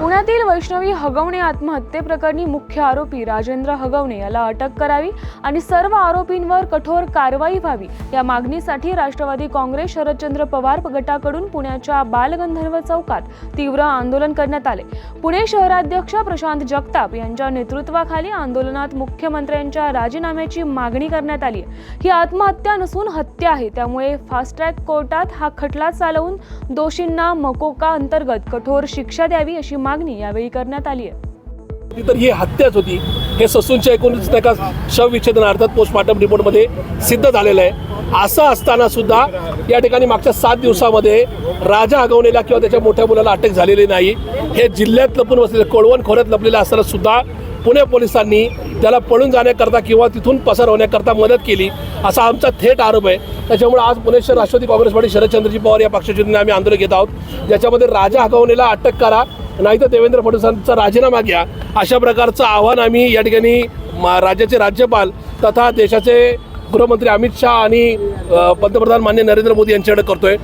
पुण्यातील वैष्णवी हगवणे आत्महत्येप्रकरणी मुख्य आरोपी राजेंद्र हगवणे याला अटक करावी आणि सर्व आरोपींवर कठोर कारवाई व्हावी या मागणीसाठी राष्ट्रवादी काँग्रेस शरदचंद्र पवार गटाकडून पुण्याच्या बालगंधर्व चौकात तीव्र आंदोलन करण्यात आले. पुणे शहराध्यक्ष प्रशांत जगताप यांच्या नेतृत्वाखाली आंदोलनात मुख्यमंत्र्यांच्या राजीनाम्याची मागणी करण्यात आली आहे. ही आत्महत्या नसून हत्या आहे त्यामुळे फास्ट ट्रॅक कोर्टात हा खटला चालवून दोषींना मकोका अंतर्गत कठोर शिक्षा द्यावी अशी मागणी यावेळी करण्यात आली आहे. ती तर ही हत्याच होती. हे ससूनच्या एकोणीस नाही का शवविच्छेदन अर्थात पोस्टमार्टम रिपोर्टमध्ये सिद्ध झालेलं आहे. असं असताना सुद्धा या ठिकाणी मागच्या सात दिवसामध्ये राजा आगवणेला किंवा त्याच्या मोठ्या मुलाला अटक झालेली नाही. हे जिल्ह्यात लपून बसलेले कोळवण खोऱ्यात लपलेलं असताना सुद्धा पुणे पोलिसांनी त्याला पळून जाण्याकरता किंवा तिथून पसार होण्याकरता मदत केली. असा आमचा थेट आरोप आहे. त्याच्यामुळे आज पुणे शहर राष्ट्रवादी काँग्रेस पार्टी शरदचंद्रजी पवार या पक्षाच्या आम्ही आंदोलन घेत आहोत. ज्याच्यामध्ये राजा हगवणेला अटक करा नाही तर देवेंद्र फडणवीसांचा राजीनामा घ्या. अशा प्रकारचं आव्हान आम्ही या ठिकाणी मा- राज्याचे राज्यपाल तथा देशाचे गृहमंत्री अमित शहा आणि पंतप्रधान मान्य नरेंद्र मोदी यांच्याकडे करतोय.